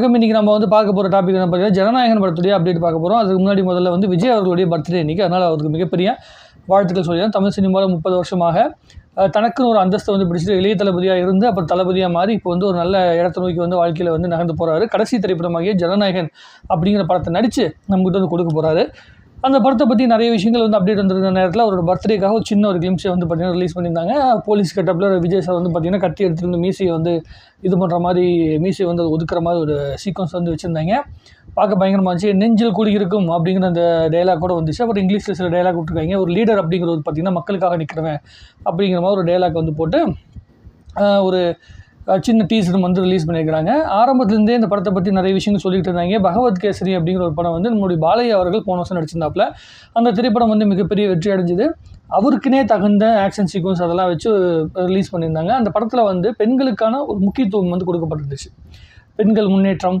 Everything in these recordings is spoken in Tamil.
வணக்கம். இன்றைக்கி நம்ம வந்து பார்க்க போகிற டாபிக் என்ன பார்த்தீங்கன்னா ஜனநாயகன் படத்துடைய அப்டேட் பார்க்க போகிறோம் அதுக்கு முன்னாடி முதல்ல வந்து விஜய் அவர்களுடைய பர்த்டே இன்றைக்கி அதனால் அவருக்கு மிகப்பெரிய வாழ்த்துக்கள் சொல்லிடுறேன். தமிழ் சினிமாவில் முப்பது வருஷமாக தனக்குன்னு ஒரு அந்தஸ்தை வந்து பிடிச்சிட்டு இளைய தளபதியாக இருந்து அப்புறம் தளபதியாக மாறி இப்போ வந்து ஒரு நல்ல இடத்த நோக்கி வந்து வாழ்க்கையில் வந்து நகர்ந்து போகிறாரு கடைசி திரைப்படமாகிய ஜனநாயகன் அப்படிங்கிற படத்தை நடித்து நம்மகிட்ட வந்து கொடுக்க போகிறாரு அந்த படத்தை பற்றி நிறைய விஷயங்கள் வந்து அப்டேட் வந்திருந்த நேரத்தில் அவரோட பர்த்டேக்காக ஒரு சின்ன ஒரு கிளிம்ஸை வந்து பார்த்தீங்கன்னா ரிலீஸ் பண்ணியிருந்தாங்க. போலீஸ் கட்டப்பில் விஜய் சார் வந்து பார்த்தீங்கன்னா கட்டி எடுத்துருந்து வந்து மீசையை வந்து இது பண்ணுற மாதிரி மீசையை வந்து ஒதுக்குற மாதிரி ஒரு சீக்வன்ஸ் வந்து வச்சுருந்தாங்க. பார்க்க பயங்கரமாக இருந்துச்சு. நெஞ்சில் கூடி இருக்கும் அப்படிங்கிற அந்த டைலாக் கூட வந்துச்சு. அப்புறம் இங்கிலீஷில் சில டைலாக் விட்டுருக்காங்க. ஒரு லீடர் அப்படிங்கிறது பார்த்தீங்கன்னா மக்களுக்காக நிற்கிறவன் அப்படிங்கிற மாதிரி ஒரு டைலாக் வந்து போட்டு ஒரு சின்ன டீசர் வந்து ரிலீஸ் பண்ணியிருக்கிறாங்க. ஆரம்பத்துலேருந்தே இந்த படத்தை பற்றி நிறைய விஷயங்கள் சொல்லிட்டு இருந்தாங்க. பகவத் கேசரி அப்படிங்கிற ஒரு படம் வந்து நம்மளுடைய பாலையா அவர்கள் போன வருஷம் நடிச்சிருந்தாப்புல. அந்த திரைப்படம் வந்து மிகப்பெரிய வெற்றி அடைஞ்சது. அவருக்குனே தகுந்த ஆக்ஷன் சீக்வன்ஸ் அதெல்லாம் வச்சு ரிலீஸ் பண்ணியிருந்தாங்க. அந்த படத்தில் வந்து பெண்களுக்கான ஒரு முக்கியத்துவம் வந்து கொடுக்கப்பட்டிருந்துச்சு. பெண்கள் முன்னேற்றம்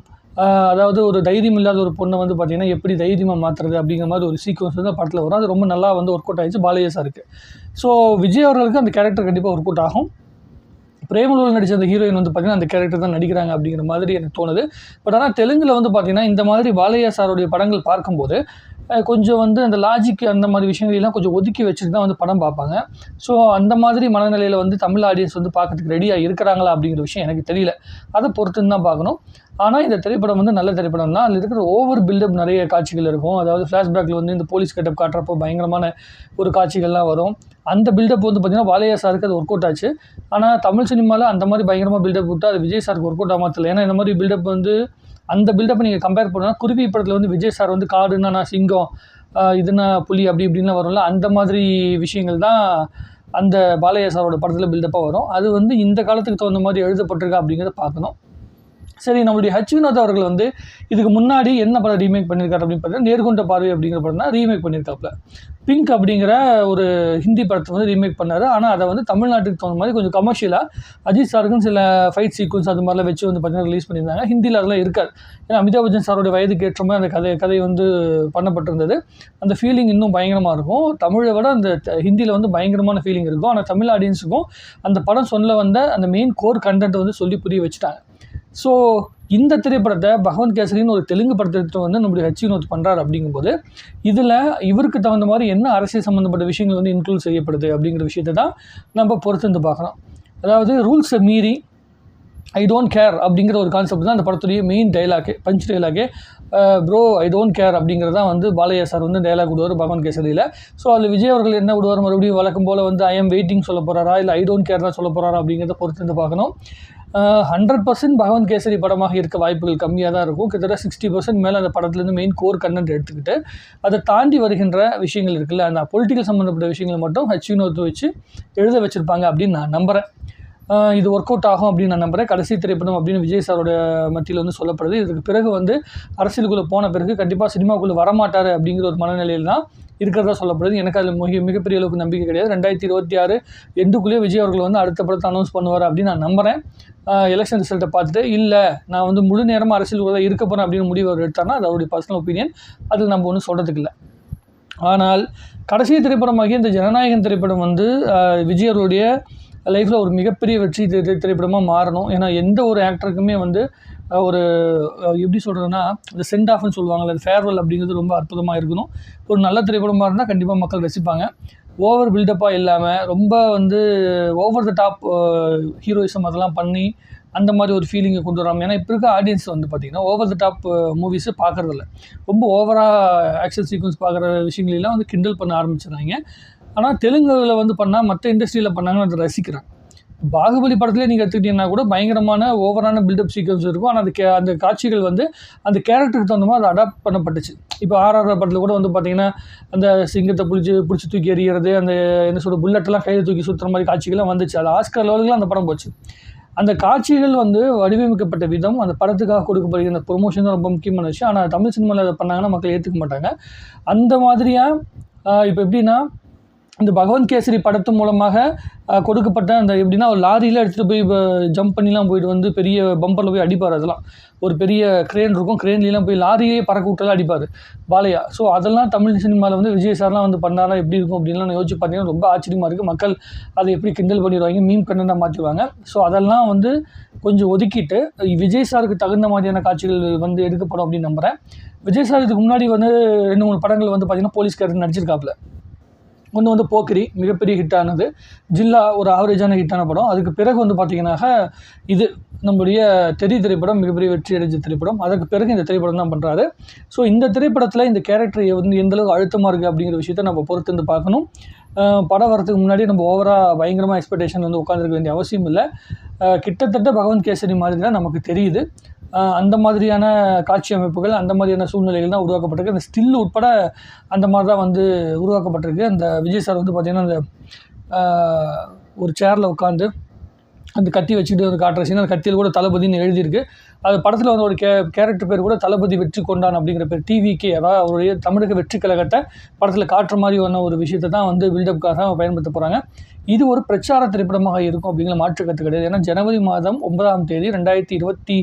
அதாவது ஒரு தைரியம் இல்லாத ஒரு பொண்ணை வந்து பார்த்தீங்கன்னா எப்படி தைரியமாக மாற்றுறது அப்படிங்கிற மாதிரி ஒரு சீக்வன்ஸ் வந்து படத்தில் வரும். அது ரொம்ப நல்லா வந்து ஒர்க் அவுட் ஆயிடுச்சு பாலையா சாருக்கு. ஸோ விஜய் அவர்களுக்கு அந்த கேரக்டர் கண்டிப்பாக ஒர்க் அவுட் ஆகும். பிரேமலூர் நடித்த அந்த ஹீரோயின் வந்து பார்த்தீங்கன்னா அந்த கேரக்டர் தான் நடிக்கிறாங்க அப்படிங்கிற மாதிரி எனக்கு தோணுது. பட் ஆனால் தெலுங்கில் வந்து பார்த்தீங்கன்னா இந்த மாதிரி பாலையா சாருடைய படங்கள் பார்க்கும்போது கொஞ்சம் வந்து அந்த லாஜிக் அந்த மாதிரி விஷயங்களெல்லாம் கொஞ்சம் ஒதுக்கி வச்சுட்டு தான் வந்து படம் பார்ப்பாங்க. ஸோ அந்த மாதிரி மனநிலையில் வந்து தமிழ் ஆடியன்ஸ் வந்து பார்க்கறதுக்கு ரெடியாக இருக்கிறாங்களா அப்படிங்கிற விஷயம் எனக்கு தெரியல. அதை பொறுத்துன்னு தான் பார்க்கணும். ஆனால் இந்த திரைப்படம் வந்து நல்ல திரைப்படம் தான் அதில் இருக்கிற ஓவர் பில்டப் நிறைய காட்சிகள் இருக்கும். அதாவது ஃப்ளாஷ்பேக்கில் வந்து இந்த போலீஸ் கெட்டப் காட்டுறப்போ பயங்கரமான ஒரு காட்சிகள்லாம் வரும். அந்த பில்டப் வந்து பார்த்திங்கன்னா வாலையா சாருக்கு அது ஒர்க் அவுட் ஆச்சு. ஆனால் தமிழ் சினிமாவில் அந்த மாதிரி பயங்கரமாக பில்டப் விட்டு அது விஜய் சாருக்கு ஒர்க் அவுட் ஆகாம ஏன்னா இந்த மாதிரி பில்டப் வந்து அந்த பில்டப்பை நீங்கள் கம்பேர் பண்ணால் குருவி படத்தில் வந்து விஜய் சார் வந்து காடுன்னா நான் சிங்கம் இதுனா புலி அப்படி இப்படின்லாம் வரும்ல அந்த மாதிரி விஷயங்கள் தான் அந்த பாலையா சாரோட படத்தில் பில்டப்பாக வரும். அது வந்து இந்த காலத்துக்கு தகுந்த மாதிரி எழுதப்பட்டிருக்கா அப்படிங்கிறத பார்க்கணும். சரி நம்மளுடைய ஹச் வினோத் அவர்கள் வந்து இதுக்கு முன்னாடி என்ன படம் ரீமேக் பண்ணியிருக்காரு அப்படின்னு பார்த்தீங்கன்னா நேர்கொண்ட பார்வை அப்படிங்கிற படம் தான் ரீமேக் பண்ணியிருக்காப்புல பிங்க் அப்படிங்கிற ஒரு ஹிந்தி படத்தை வந்து ரீமேக் பண்ணார். ஆனால் அதை வந்து தமிழ்நாட்டுக்கு தகுந்த மாதிரி கொஞ்சம் கமர்ஷியலாக அஜித் சாருக்கும் சில ஃபைட் சீக்வன்ஸ் அது மாதிரிலாம் வச்சு வந்து பார்த்தீங்கன்னா ரிலீஸ் பண்ணியிருந்தாங்க. ஹிந்தியில் அதெல்லாம் இருக்காது. ஏன்னா அமிதாப் பச்சன் சாரோட வயதுக்கு ஏற்ற மாதிரி அந்த கதை கதை வந்து பண்ணப்பட்டிருந்தது. அந்த ஃபீலிங் இன்னும் பயங்கரமாக இருக்கும். தமிழை விட அந்த ஹிந்தியில் வந்து பயங்கரமான ஃபீலிங் இருக்கும். ஆனால் தமிழ் ஆடியன்ஸுக்கும் அந்த படம் சொல்ல வந்த அந்த மெயின் கோர் கண்டென்ட் வந்து சொல்லி புரிய வச்சுட்டாங்க. ஸோ இந்த திரைப்படத்தை பகவந்த் கேசரின்னு ஒரு தெலுங்கு படத்தை வந்து நம்முடைய ஹச் வினோத் பண்ணுறாரு அப்படிங்கும்போது இதில் இவருக்கு தகுந்த மாதிரி என்ன அரசியல் சம்மந்தப்பட்ட விஷயங்கள் வந்து இன்க்ளூட் செய்யப்படுது அப்படிங்கிற விஷயத்தை தான் நம்ம பொறுத்து பார்க்கணும். அதாவது ரூல்ஸை மீறி ஐ டோன்ட் கேர் அப்படிங்கிற ஒரு கான்செப்ட் தான் அந்த படத்துடைய main dialogue punch dialogue bro I don't care அப்படிங்கிறதான் வந்து பாலையா சார் வந்து டைலாக் விடுவார் பகவான் கேசரியில். ஸோ அதில் விஜய் அவர்கள் என்ன விடுவார்? மறுபடியும் வழக்கம் போல் வந்து ஐ எம் வெயிட்டிங் சொல்ல போகிறாரா இல்லை ஐ டோன்ட் கேர் தான் சொல்ல போகிறாரா அப்படிங்கிறத பொறுத்து வந்து பார்க்கணும். ஹண்ட்ரட் பர்சன்ட் பகவந்த் கேசரி படமாக இருக்க வாய்ப்புகள் கம்மியாக தான் இருக்கும். கிட்டத்தட்ட சிக்ஸ்டி பர்சன்ட் மேலே அந்த படத்துலேருந்து மெயின் கோர் கண்டென்ட் எடுத்துக்கிட்டு அதை தாண்டி வருகின்ற விஷயங்கள் இருக்குல்ல அந்த பொலிட்டிக்கல் சம்மந்தப்பட்ட விஷயங்களை மட்டும் ஹச் வச்சு எழுத வச்சுருப்பாங்க அப்படின்னு நான் நம்புகிறேன் இது ஒர்க் அவுட் ஆகும் அப்படின்னு நான் நம்புகிறேன் கடைசி திரைப்படம் அப்படின்னு விஜய் சாரோட மத்தியில் வந்து சொல்லப்படுது. இதுக்கு பிறகு வந்து அரசியலுக்குள்ளே போன பிறகு கண்டிப்பாக சினிமாக்குள்ளே வரமாட்டார் அப்படிங்கிற ஒரு மனநிலையில் தான் இருக்கிறதா சொல்லப்படுது. எனக்கு அதில் மிக மிகப்பெரிய அளவுக்கு நம்பிக்கை கிடையாது. ரெண்டாயிரத்தி இருபத்தி ஆறு எண்டுக்குள்ளேயே விஜய் அவர்கள் வந்து அடுத்த படத்தை அனௌன்ஸ் பண்ணுவார் அப்படின்னு நான் நம்புகிறேன் எலெக்ஷன் ரிசல்ட்டை பார்த்துட்டு இல்லை நான் வந்து முழு நேரமாக அரசியல் தான் இருக்க போகிறேன் அப்படின்னு முடிவு அவர் எடுத்தார்னா அது அவருடைய பர்சனல் ஒப்பீனியன் அது நம்ம ஒன்றும் சொல்கிறதுக்கு இல்லை. ஆனால் கடைசி திரைப்படமாகிய இந்த ஜனநாயகன் திரைப்படம் வந்து ஆஹ், விஜய் அவருடைய லைஃப்பில் ஒரு மிகப்பெரிய வெற்றி திரை- திரைப்படமாக மாறணும். ஏன்னா எந்த ஒரு ஆக்டருக்குமே வந்து ஒரு எப்படி சொல்கிறதுனா இந்த சென்ட் ஆஃப்னு சொல்லுவாங்கல்ல அது ஃபேர்வெல் அப்படிங்கிறது ரொம்ப அற்புதமாக இருக்கணும். ஒரு நல்ல திரைப்படமாக இருந்தால் கண்டிப்பாக மக்கள் ரசிப்பாங்க. ஓவர் பில்டப்பாக இல்லாமல் ரொம்ப வந்து ஓவர் த டாப் ஹீரோயிசம் அதெல்லாம் பண்ணி அந்த மாதிரி ஒரு ஃபீலிங்கை கொண்டு வராமல் ஏன்னா இப்போ இருக்க ஆடியன்ஸ் வந்து பார்த்திங்கன்னா ஓவர் த டாப் மூவிஸை பார்க்குறதில்ல ரொம்ப ஓவராக ஆக்ஷன் சீக்வன்ஸ் பார்க்குற விஷயங்களெல்லாம் வந்து கிண்டல் பண்ண ஆரம்பிச்சிடுறாங்க. ஆனால் தெலுங்குல வந்து பண்ணால் மற்ற இண்டஸ்ட்ரியில் பண்ணாங்கன்னு அதை ரசிக்கிறாங்க. பாகுபலி படத்துலேயே நீங்கள் எடுத்துக்கிட்டீங்கன்னா கூட பயங்கரமான ஓவரான பில்டப் சீக்வன்ஸ் இருக்கும். ஆனால் அந்த கே அந்த காட்சிகள் வந்து அந்த கேரக்டருக்கு தகுந்த மாதிரி அது அடாப்ட் பண்ணப்பட்டுச்சு. இப்போ ஆர்ஆர் படத்தில் கூட வந்து பார்த்தீங்கன்னா அந்த சிங்கத்தை பிடிச்சி பிடிச்சி தூக்கி எறிகிறது அந்த என்ன சொல்ற புல்லட்டெல்லாம் கையில் தூக்கி சுற்றுற மாதிரி காட்சிகள்லாம் வந்துச்சு. அது ஆஸ்கர் லெவலுக்குலாம் அந்த படம் போச்சு. அந்த காட்சிகள் வந்து வடிவமைக்கப்பட்ட விதம் அந்த படத்துக்காக கொடுக்கப்படுகிற அந்த ப்ரொமோஷன் தான் ரொம்ப முக்கியமான விஷயம். ஆனால் தமிழ் சினிமாவில் அதை பண்ணாங்கன்னா மக்கள் ஏற்றுக்க மாட்டாங்க. அந்த மாதிரியாக இப்போ எப்படின்னா இந்த பகவந்த் கேசரி படத்து மூலமாக கொடுக்கப்பட்ட அந்த எப்படின்னா ஒரு லாரியில் எடுத்துகிட்டு போய் ஜம்ப் பண்ணிலாம் போயிட்டு வந்து பெரிய பம்பரில் போய் அடிப்பார் அதெல்லாம். ஒரு பெரிய க்ரேன் இருக்கும். க்ரேன்லாம் போய் லாரியே பறக்க விட்டெல்லாம் அடிப்பார். பாலையா ஸோ அதெல்லாம் தமிழ் சினிமாவில் வந்து விஜய் சார்லாம் வந்து பண்ணாரா எப்படி இருக்கும் அப்படின்லாம் யோசிச்சு பார்த்தீங்கன்னா ரொம்ப ஆச்சரியமாக இருக்குது மக்கள் அதை எப்படி கிண்டல் பண்ணிடுவாங்க மீம் கண்டென்ட்டாக மாற்றிடுவாங்க ஸோ அதெல்லாம் வந்து கொஞ்சம் ஒதுக்கிட்டு விஜய் சாருக்கு தகுந்த மாதிரியான காட்சிகள் வந்து எடுக்கப்படும் அப்படின்னு நம்புகிறேன் விஜய் சார் இதுக்கு முன்னாடி வந்து ரெண்டு மூணு படங்கள் வந்து பார்த்திங்கன்னா போலீஸ்காரர் நடிச்சிருக்காப்புல. ஒன்று வந்து போக்கிரி மிகப்பெரிய ஹிட்டானது ஜில்லா ஒரு ஆவரேஜான ஹிட்டான படம். அதுக்கு பிறகு வந்து பார்த்தீங்கன்னாக்கா இது நம்முடைய தெரி திரைப்படம் மிகப்பெரிய வெற்றி அடைஞ்ச திரைப்படம். அதற்கு பிறகு இந்த திரைப்படம் தான் பண்ணுறாரு ஸோ இந்த திரைப்படத்தில் இந்த கேரக்டர் வந்து எந்த அளவுக்கு அழுத்தமாக இருக்குது அப்படிங்கிற விஷயத்தை நம்ம பொறுத்து வந்து பார்க்கணும். படம் வரதுக்கு முன்னாடி நம்ம ஓவராக பயங்கரமாக எக்ஸ்பெக்டேஷன் வந்து உட்காந்துருக்க வேண்டிய அவசியம் இல்லை. கிட்டத்தட்ட பகவந்த் கேசரி மாதிரி தான் நமக்கு தெரியுது. அந்த மாதிரியான காட்சி அமைப்புகள் அந்த மாதிரியான சூழ்நிலைகள் தான் உருவாக்கப்பட்டிருக்கு. அந்த ஸ்டில் உட்பட அந்த மாதிரி தான் வந்து உருவாக்கப்பட்டிருக்கு. அந்த விஜய் சார் வந்து பார்த்திங்கன்னா அந்த ஒரு சேரில் உட்காந்து அந்த கத்தி வச்சுக்கிட்டு வந்து காட்டுற சீன் அந்த கத்தியில் கூட தளபதினு எழுதியிருக்கு. அது படத்தில் வந்து ஒரு கே கேரக்டர் பேர் கூட தளபதி வெற்றி கொண்டான் அப்படிங்கிற பேர். டிவிகே அதாவது அவருடைய தமிழக வெற்றி கழகத்தை படத்தில் காட்டுற மாதிரி ஒன்று ஒரு விஷயத்தை தான் வந்து பில்டப்காக பயன்படுத்த போகிறாங்க இது ஒரு பிரச்சார திரைப்படமாக இருக்கும் அப்படிங்கிற மாற்று கருத்து கிடையாது. ஏன்னா ஜனவரி மாதம் ஒன்பதாம் தேதி ரெண்டாயிரத்தி இருபத்தி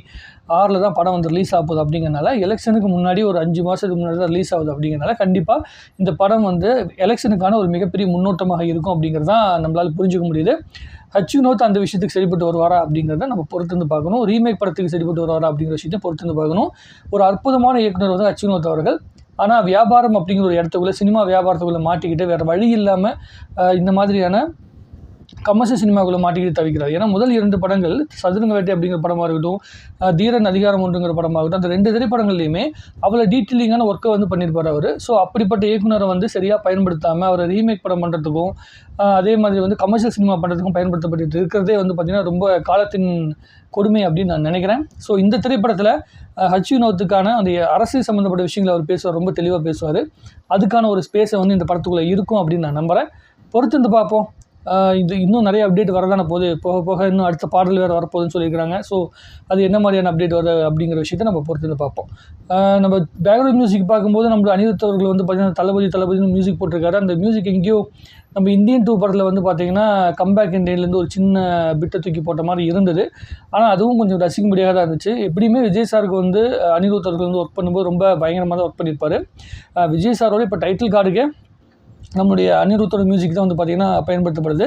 ஆறில் தான் படம் வந்து ரிலீஸ் ஆகுது அப்படிங்கிறனால எலெக்ஷனுக்கு முன்னாடி ஒரு அஞ்சு மாதத்துக்கு முன்னாடி தான் ரிலீஸ் ஆகுது அப்படிங்கிறனால கண்டிப்பாக இந்த படம் வந்து எலெக்ஷனுக்கான ஒரு மிகப்பெரிய முன்னோட்டமாக இருக்கும் அப்படிங்கிறது தான் நம்மளால் புரிஞ்சுக்க முடியுது. ஹச் வினோத் அந்த விஷயத்துக்கு சரிப்பட்டு வருவாரா அப்படிங்கிறத நம்ம பொறுத்து வந்து பார்க்கணும். ரீமேக் படத்துக்கு சரிப்பட்டு வருவாரா அப்படிங்கிற விஷயத்தை பொறுத்து பார்க்கணும். ஒரு அற்புதமான இயக்குனர் வந்து ஹச் வினோத் அவர்கள். ஆனால் வியாபாரம் அப்படிங்கிற ஒரு இடத்துக்குள்ளே சினிமா வியாபாரத்துக்குள்ளே மாட்டிக்கிட்டு வேறு வழி இல்லாமல் இந்த மாதிரியான கமர்ஷியல் சினிமாக்குள்ளே மாட்டிக்கிட்டு தவிக்கிறார். ஏன்னா முதல் இரண்டு படங்கள் சதுரங்க வேட்டை அப்படிங்கிற படமாக இருக்கட்டும் தீரன் அதிகாரம் ஒன்றுங்கிற படமாக இருக்கட்டும் அந்த ரெண்டு திரைப்படங்கள்லையுமே அவ்வளோ டீட்டெயிலிங்கான ஒர்க்கை வந்து பண்ணியிருப்பார் அவர். ஸோ அப்படிப்பட்ட இயக்குனரை வந்து சரியாக பயன்படுத்தாமல் அவரை ரீமேக் படம் பண்ணுறதுக்கும் அதே மாதிரி வந்து கமர்ஷியல் சினிமா பண்ணுறதுக்கும் பயன்படுத்தப்பட்டு இருக்கிறதே வந்து பார்த்திங்கன்னா ரொம்ப காலத்தின் கொடுமை அப்படின்னு நான் நினைக்கிறேன். ஸோ இந்த திரைப்படத்தில் ஹச் வினோத்துக்கான அந்த அரசியல் சம்மந்தப்பட்ட விஷயங்களை அவர் பேசுவார் ரொம்ப தெளிவாக பேசுவார். அதுக்கான ஒரு ஸ்பேஸை வந்து இந்த படத்துக்குள்ளே இருக்கும் அப்படின்னு நான் நம்புகிறேன் பொறுத்து வந்து பார்ப்போம். இது இன்னும் நிறைய அப்டேட் வரதான போகுது. போக போக இன்னும் அடுத்த பாடல் வேறு வரப்போகுதுன்னு சொல்லியிருக்கிறாங்க. ஸோ அது என்ன மாதிரியான அப்டேட் வருது அப்படிங்கிற விஷயத்தை நம்ம பொறுத்து பார்ப்போம். நம்ம பேக்ரவுண்ட் மியூசிக் பார்க்கும்போது நம்ம அனிருத் அவர்கள் வந்து பார்த்திங்கன்னா தளபதி தளபதினு மியூசிக் போட்டிருக்காரு. அந்த மியூசிக் எங்கேயோ நம்ம இந்தியன் டூ படத்தில் வந்து பார்த்திங்கன்னா கம்பேக் இண்டியன்லேருந்து ஒரு சின்ன பிட்டை தூக்கி போட்ட மாதிரி இருந்தது. ஆனால் அதுவும் கொஞ்சம் ரசிக்கும்படியாக தான் இருந்துச்சு. எப்படியுமே விஜய் சாருக்கு வந்து அஹ், அனிருத் அவர்கள் வந்து ஒர்க் பண்ணும்போது ரொம்ப பயங்கரமாக தான் ஒர்க் பண்ணியிருப்பார் விஜய் சாரோட இப்போ டைட்டில் கார்டுக்கே நம்முடைய அனிருத்தோட மியூசிக் தான் வந்து பார்த்திங்கன்னா பயன்படுத்தப்படுது.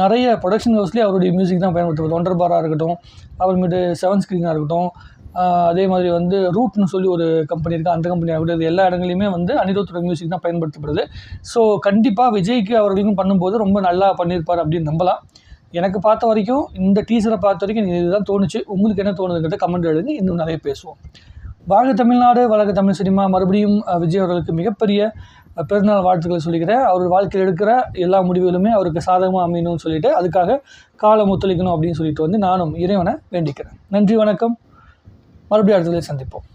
நிறைய ப்ரொடக்ஷன் ஹவுஸ்லேயே அவருடைய மியூசிக் தான் பயன்படுத்தப்படுது. ஒண்டர் பாராக இருக்கட்டும் அப்புறமேட்டு செவன் ஸ்க்ரீனாக இருக்கட்டும் அதே மாதிரி வந்து ரூட்னு சொல்லி ஒரு கம்பெனி இருக்குது அந்த கம்பெனி ஆகட்டும் இது எல்லா இடங்களையுமே வந்து அனிருத்தோட மியூசிக் தான் பயன்படுத்தப்படுது. ஸோ கண்டிப்பாக விஜய்க்கு அவர்களுக்கும் பண்ணும்போது ரொம்ப நல்லா பண்ணியிருப்பார் அப்படின்னு நம்பலாம். எனக்கு பார்த்த வரைக்கும் இந்த டீசரை பார்த்த வரைக்கும் எனக்கு இதுதான் தோணுச்சு. உங்களுக்கு என்ன தோணுதுங்கிறத கமெண்ட் எழுதி இன்னும் நிறைய பேசுவோம். வாழ்க தமிழ்நாடு வழக்கு தமிழ் சினிமா மறுபடியும் விஜய் அவர்களுக்கு மிகப்பெரிய பிறந்தநாள் வாழ்த்துக்களை சொல்லிக்கிறேன். அவர் வாழ்க்கையில் எடுக்கிற எல்லா முடிவுகளுமே அவருக்கு சாதகமாக அமையணும்னு சொல்லிட்டு அதுக்காக காலம் ஒத்துழைக்கணும் அப்படின்னு சொல்லிட்டு வந்து நானும் இறைவனை வேண்டிக்கிறேன். நன்றி வணக்கம். மறுபடியும் அடுத்ததில் சந்திப்போம்.